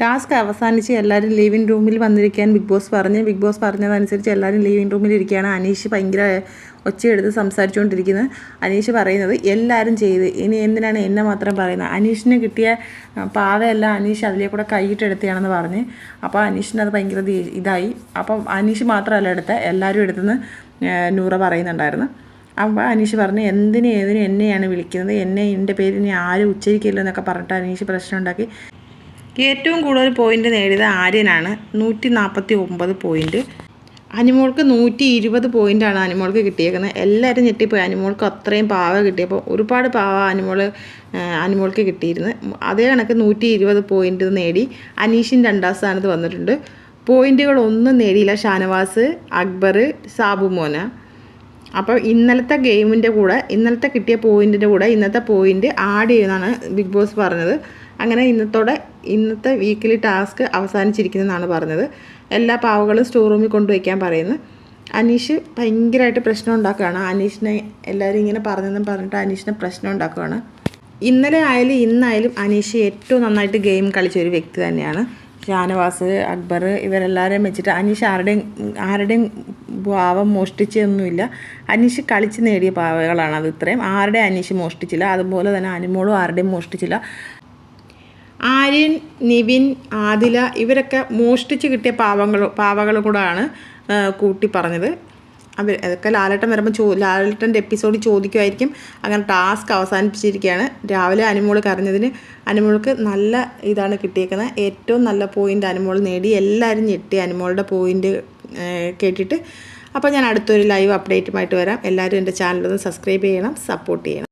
Task അവസാനിച്ച് എല്ലാവരും living റൂമിൽ വന്നിരിക്കാൻ ബിഗ് ബോസ് പറഞ്ഞ്. ബിഗ് ബോസ് പറഞ്ഞതനുസരിച്ച് എല്ലാവരും ലിവിങ് റൂമിൽ ഇരിക്കുകയാണ്. അനീഷ് ഭയങ്കര ഒച്ചയെടുത്ത് സംസാരിച്ചുകൊണ്ടിരിക്കുന്നത്. അനീഷ് പറയുന്നത് എല്ലാവരും ചെയ്ത്. ഇനി എന്തിനാണ് എന്നെ മാത്രം പറയുന്നത്? അനീഷിന് കിട്ടിയ പാവയെല്ലാം അനീഷ് അതിലേ കൂടെ കൈയിട്ടെടുത്തതാണെന്ന് പറഞ്ഞ്. അപ്പോൾ അനീഷിന് അത് ഭയങ്കര ഇതായി. അപ്പം അനീഷ് മാത്രമല്ല എടുത്ത എല്ലാവരും എടുത്തെന്ന് നൂറ പറയുന്നുണ്ടായിരുന്നു. അപ്പോൾ അനീഷ് പറഞ്ഞു എന്തിനും ഏതിനും എന്നെയാണ് വിളിക്കുന്നത്? എന്നെ എന്റെ പേര് ഇനി ആരും ഉച്ചരിക്കില്ല എന്നൊക്കെ പറഞ്ഞിട്ട് അനീഷ് പ്രശ്നം ഉണ്ടാക്കി ഏറ്റവും കൂടുതൽ പോയിന്റ് നേടിയത് ആര്യനാണ്. നൂറ്റി നാൽപ്പത്തി ഒമ്പത് പോയിന്റ് അനിമോൾക്ക് നൂറ്റി ഇരുപത് പോയിന്റാണ് അനിമോൾക്ക് കിട്ടിയേക്കുന്നത്. എല്ലാവരും ഞെട്ടിപ്പോയി. അനിമോൾക്ക് അത്രയും പാവ കിട്ടിയപ്പോൾ ഒരുപാട് പാവ അനിമോൾ അനിമോൾക്ക് കിട്ടിയിരുന്നു. അതേ കണക്ക് നൂറ്റി ഇരുപത് പോയിന്റ് നേടി. അനീഷിൻ രണ്ടാം സ്ഥാനത്ത് വന്നിട്ടുണ്ട്. പോയിന്റുകളൊന്നും നേടിയില്ല. ഷാനവാസ് അക്ബർ സാബു മോന. അപ്പോൾ ഇന്നലത്തെ ഗെയിമിന്റെ കൂടെ ഇന്നലത്തെ കിട്ടിയ പോയിന്റിന്റെ കൂടെ ഇന്നത്തെ പോയിന്റ് ആഡ് ചെയ്യുന്നതാണ് ബിഗ് ബോസ് പറഞ്ഞത്. അങ്ങനെ ഇന്നത്തോടെ ഇന്നത്തെ വീക്കിലി ടാസ്ക് അവസാനിച്ചിരിക്കുന്നതെന്നാണ് പറഞ്ഞത്. എല്ലാ പാവകളും സ്റ്റോർ റൂമിൽ കൊണ്ടുവയ്ക്കാൻ പറയുന്നു അനീഷ് ഭയങ്കരമായിട്ട് പ്രശ്നം ഉണ്ടാക്കുകയാണ്. അനീഷിനെ എല്ലാവരും ഇങ്ങനെ പറഞ്ഞെന്നും പറഞ്ഞിട്ട് അനീഷിനെ പ്രശ്നം ഉണ്ടാക്കുകയാണ്. ഇന്നലെ ആയാലും ഇന്നായാലും അനീഷ് ഏറ്റവും നന്നായിട്ട് ഗെയിം കളിച്ച ഒരു വ്യക്തി തന്നെയാണ്. ഷാനവാസ് അക്ബർ ഇവരെല്ലാവരെയും വെച്ചിട്ട് അനീഷ് ആരുടെയും ആരുടെയും ഭാവം മോഷ്ടിച്ചൊന്നുമില്ല അനീഷ് കളിച്ച് നേടിയ പാവകളാണ് അത് ഇത്രയും. ആരുടെ അനീഷ് മോഷ്ടിച്ചില്ല. അതുപോലെ തന്നെ അനുമോളും ആരുടെയും മോഷ്ടിച്ചില്ല. ആര്യൻ നിവിൻ ആദില ഇവരൊക്കെ മോഷ്ടിച്ച് കിട്ടിയ പാവങ്ങൾ പാവകൾ കൂടാണ് കൂട്ടി പറഞ്ഞത്. അവർ അതൊക്കെ ലാലേട്ടൻ വരുമ്പോൾ ചോ ലാലേട്ടന്റെ എപ്പിസോഡിൽ ചോദിക്കുമായിരിക്കും. അങ്ങനെ ടാസ്ക് അവസാനിപ്പിച്ചിരിക്കുകയാണ്. രാവിലെ അനുമോൾ കരഞ്ഞതിന് അനുമോൾക്ക് നല്ല ഇതാണ് കിട്ടിയേക്കുന്നത്. ഏറ്റവും നല്ല പോയിന്റ് അനുമോൾ നേടി. എല്ലാവരും ഞെട്ടി അനുമോളുടെ പോയിന്റ് കേട്ടിട്ട്. അപ്പോൾ ഞാൻ അടുത്തൊരു ലൈവ് അപ്ഡേറ്റുമായിട്ട് വരാം. എല്ലാവരും എന്റെ ചാനലൊന്ന് സബ്സ്ക്രൈബ് ചെയ്യണം സപ്പോർട്ട് ചെയ്യണം.